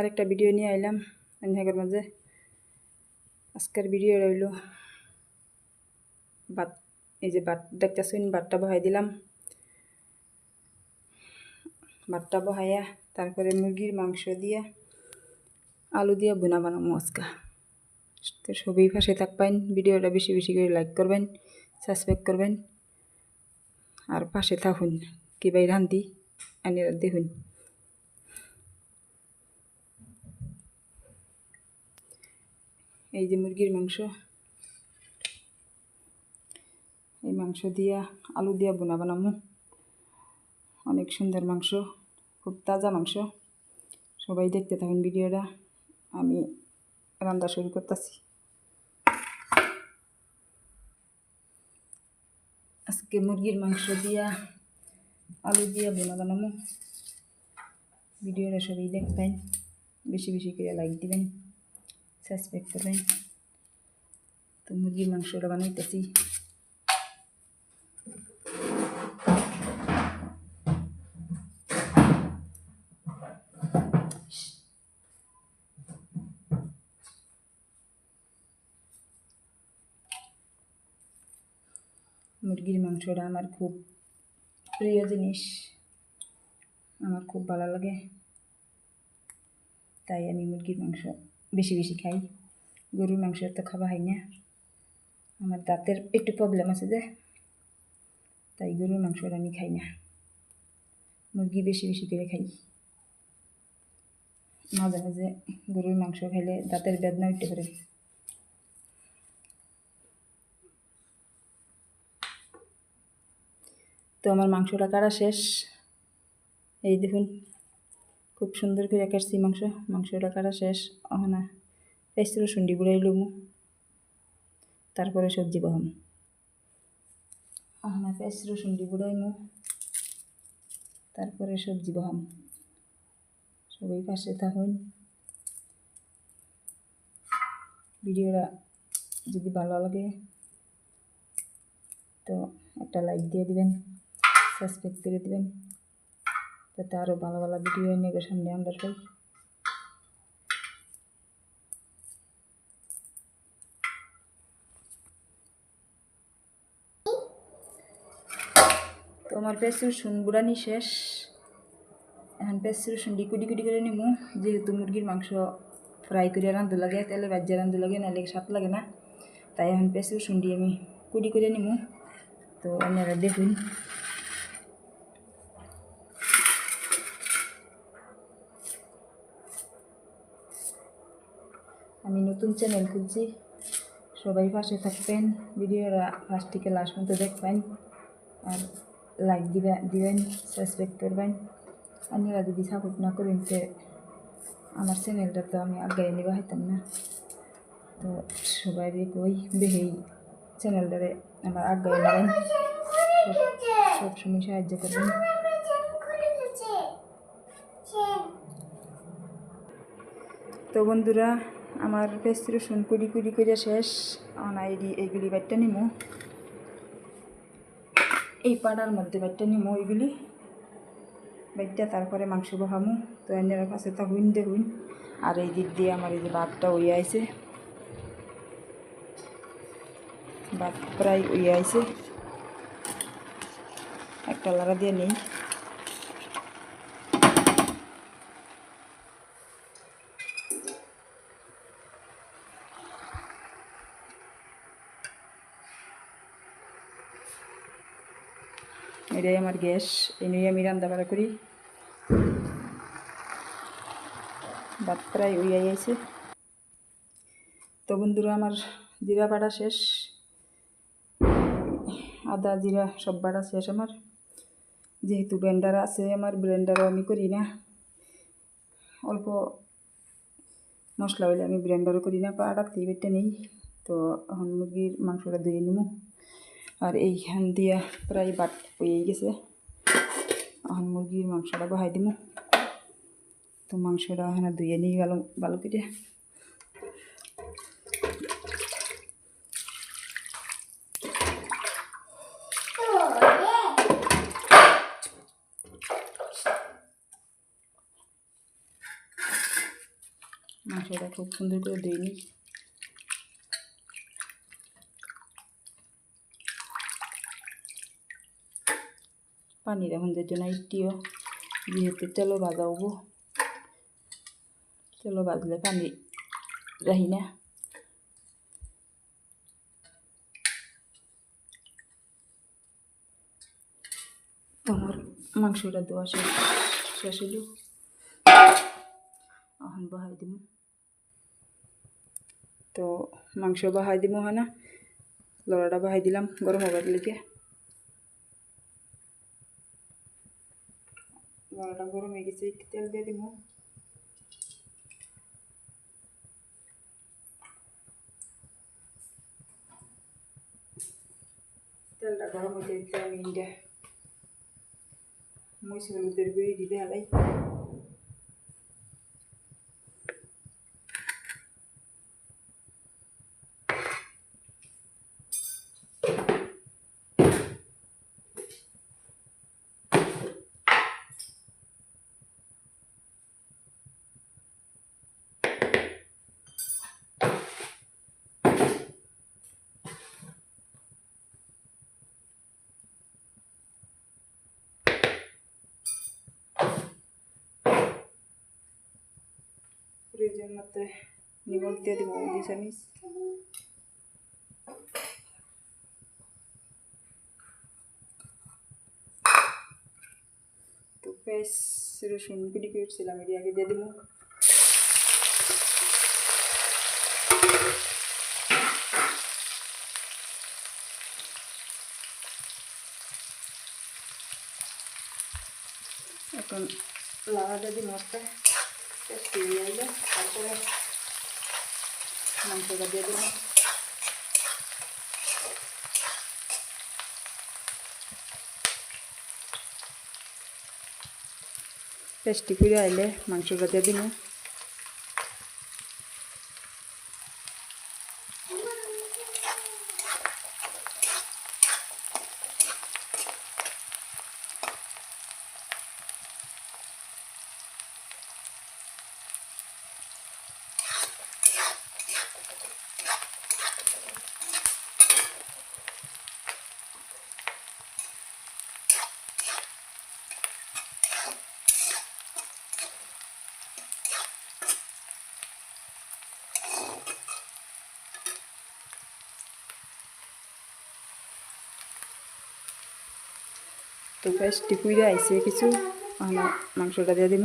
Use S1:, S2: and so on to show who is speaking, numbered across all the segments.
S1: আরেকটা ভিডিও নিয়ে আইলাম। অন্যের মাঝে। আজকের ভিডিও রইল ভাত এই যে ভাত দেখতেছেন ভাতটা বহাই দিলাম। ভাতটা বহাইয়া তারপরে মুরগির মাংস দিয়া আলু দিয়া বুনা বানাবো আজকা। তো সবই পাশে থাকবেন। ভিডিওটা বেশি বেশি করে লাইক করবেন সাবস্ক্রাইব করবেন। আর পাশে থাকুন, কি বাই রান্ধি আনি দেখুন এই যে মুরগির মাংস। এই মাংস দিয়া আলু দিয়া বোনা বানামু। অনেক সুন্দর মাংস, খুব তাজা মাংস। সবাই দেখতে থাকুন ভিডিওটা। আমি রান্না শুরু করতেছি। আজকে মুরগির মাংস দিয়া আলু দিয়া বোনা বানামু। ভিডিওটা সবাই দেখবেন। বেশি বেশি করে লাইক দিবেন। সাবস্ক্রাইব করবেন তো মুরগির মাংসটা বানাইতেছি। মুরগির মাংসটা আমার খুব প্রিয় জিনিস। আমার খুব ভালো লাগে। তাই আমি মুরগির মাংস বেশি বেশি খাই। গরুর মাংস তো খাওয়া হয় না। আমার দাঁতের একটু প্রবলেম আছে যে, তাই গরুর মাংসটা আমি খাই না। মুরগি বেশি বেশি করে খাই। মাঝে মাঝে গরুর মাংস খাইলে দাঁতের বেদনা উঠতে পারে। তো আমার মাংসটা কাটা শেষ? এই দেখুন। খুব সুন্দর করে কাটছি, মাংস, মাংসটা কাটা শেষ। না, পেঁয়াজ, রসুন ডি বুড়াই লুমু তারপরে সবজি বহাম না, পেঁয়াজ, রসুন ডি বুড়াইমু তারপরে সবজি বহাম সবাই পাশে থাকুন। ভিডিওটা যদি ভালো লাগে, তো একটা লাইক দিয়ে দিবেন, সাবস্ক্রাইব করে দেবেন। যাতে আরও ভালো ভালো ভিডিও নিয়ে সামনে আমরা পাই তো আমার পেঁয়াজ রসুন বুড়ানি শেষ। এখন পেঁয়াজ রসুন ডিকুডি কুডি করে নিমু। যেহেতু মুরগির মাংস ফ্রাই করে রান্ধু লাগে তেলে ভাজ্যা রান্ধু লাগে, নাহলে স্বাদ লাগে না। তাই এখন রসুন দিয়ে আমি কুডি করে নিমু। তো আপনারা দেখুন। আমি নতুন চ্যানেল খুলছি। সবাই পাশে থাকবেন। ভিডিওটা ফার্স্ট থেকে লাস্ট পর্যন্ত দেখবেন। আর লাইক দিবে, দিবেন সাবস্ক্রাইব করবেন। আপনারা যদি সাপোর্ট না করেন, তো আমার চ্যানেলটা তো আমি আগে নিবা, হইতাম না। তো সবাই কই বেহেই চ্যানেলটারে আমার আগে নেবেন। সবসময় সাহায্য করবেন। তো বন্ধুরা আমার পেস্ট রসুন কুড়ি কুড়ি করে শেষ। আনাইডি এইগুলি বাটটা নিমু। এই পাড়ার মধ্যে বাটটা নিমু এইগুলি। বাটটা তারপরে মাংস বহামু। তো এনের কাছে তা হুইন দেখুন আর এই দিক দিয়ে আমার এই যে ভাতটা উইয়ে আইছে। ভাত প্রায় উইয়ে আইছে। একটা লাড়া দিয়ে নেই। এটাই আমার গ্যাস এই নিয়ে আমি রান্না বাড়া করি ভাত প্রায় উইয়াই আছে তো বন্ধুরা আমার জিরা বাড়া শেষ আদা জিরা সব বাড়া শেষ আমার যেহেতু ব্লেন্ডার আছে আমার ব্লেন্ডারও আমি করি না অল্প মশলা হইলে আমি ব্লেন্ডারও করি না পাড়াতে বেটে নেই তো এখন মুরগির মাংসটা ধুয়ে নিব আর এইখান দিয়ে প্রায় বাট হয়ে গেছে। এখন মুরগির মাংসটা বহাই দিব তো মাংসটা এখানে ধুয়ে নিই ভালো ভালো করে। মাংসটা খুব সুন্দর করে ধুয়ে নিই। পানি এখন যে জন্য একটিও যেহেতু তেলও ভাজা হব তেলও ভাজলে পানি রাহি না তোমার মাংসটা দেওয়া শেষ শেষ হইল এখন বহাই দিব তো মাংস বহাই দিব হয় না লড়াটা বহাই দিলাম গরম হবার লিগে লড়াটা গরম হয়ে গেছে একটু তেল দিয়ে দিব তেলটা গরম হয়ে যেতে আমি ইন্ডিয়া মরিচ হলুদের গুঁড়ি দিতে হালাই নিমখ দিয়ে দিব তো পেঁয়াজ রসুন কুটি করছিলাম এটি আগে দিয়ে দিব এখন লাগাটা দিই আইলে তারপরে মাংসটা দিয়ে দিলাম টেস্টি করে আইলে মাংসটা দিয়ে দিলাম তো পেস্টি কুইরে আইসে কিছু। আমরা মাংসটা দিয়ে দিব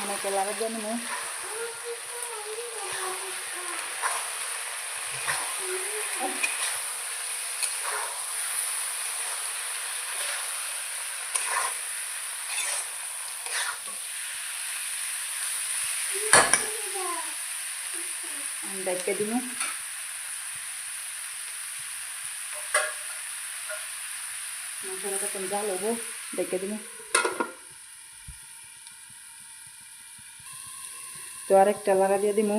S1: অনেকে লাগা দিয়ে নেব দেখে দিব মাংসটা তখন জাল হব দেখে দিব তো আরেকটা লাড়া দিয়ে দিব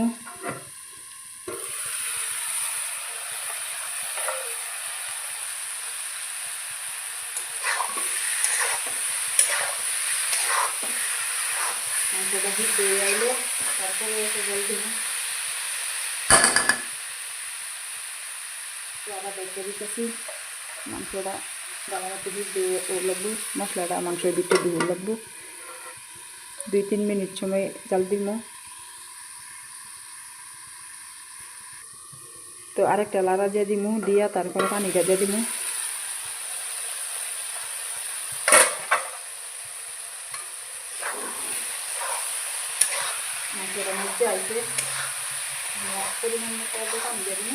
S1: মাংসটা হিট হয়ে আইলে তারপরে এসে জল দিব তো আবার দেখে দিতেছি মাংসটা হিট দিয়ে ও লাগবো, মশলাটা, মাংসের ভিতরে দিব লাগবো। দুই, তিন মিনিট সময় জাল দিব তো আরেকটা লাড়া দিয়ে দিব দিয়া তারপরে পানিটা দিয়ে দিব মাংসটা পরিমাণ মতো দিয়ে দিব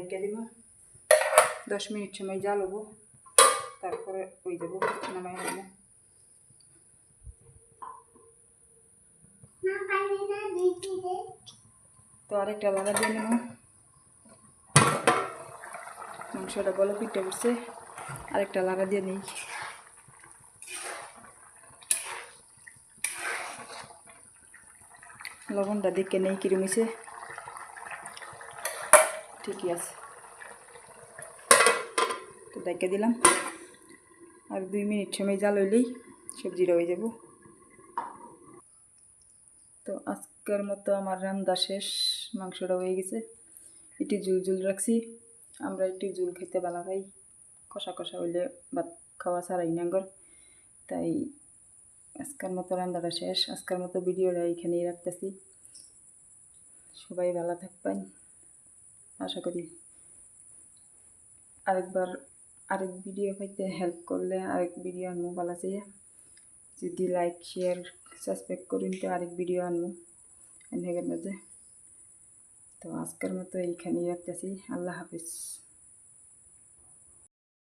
S1: ডেকে দিব। দশ মিনিট সময় জাল হব তারপরে ওই দেবো নামাই দেবো তো আরেকটা লাগা দিয়ে নেব। মাংসটা বলো পিঠে করছে আরেকটা লাগা দিয়ে নেই। লবণটা দেখে নেই কিরম হয়েছে ঠিকই আছে। তো দেখে দিলাম। আর দুই মিনিট সময় জাল হইলেই সবজিটা হয়ে যাব। তো আজকের মতো আমার রান্না শেষ। মাংসটা হয়ে গেছে। একটু জুল জুল রাখছি। আমরা একটু জুল খেতে ভালো খাই কষা কষা হইলে ভাত খাওয়া ছাড়াই নাঙ্গর তাই আজকের মতো রান্নাটা শেষ। আজকের মতো ভিডিওটা এইখানেই রাখতেছি। সবাই ভালো থাকবেন। আশা করি। আরেকবার আরেক ভিডিও পাইতে হেল্প করলে আরেক ভিডিও আনব, ভালো চাইয়া যদি লাইক শেয়ার সাবস্ক্রাইব করুন তো আরেক ভিডিও আনব এনেগের মাঝে। তো আজকের মতো এইখানেই রাখতেছি। আল্লাহ হাফিজ।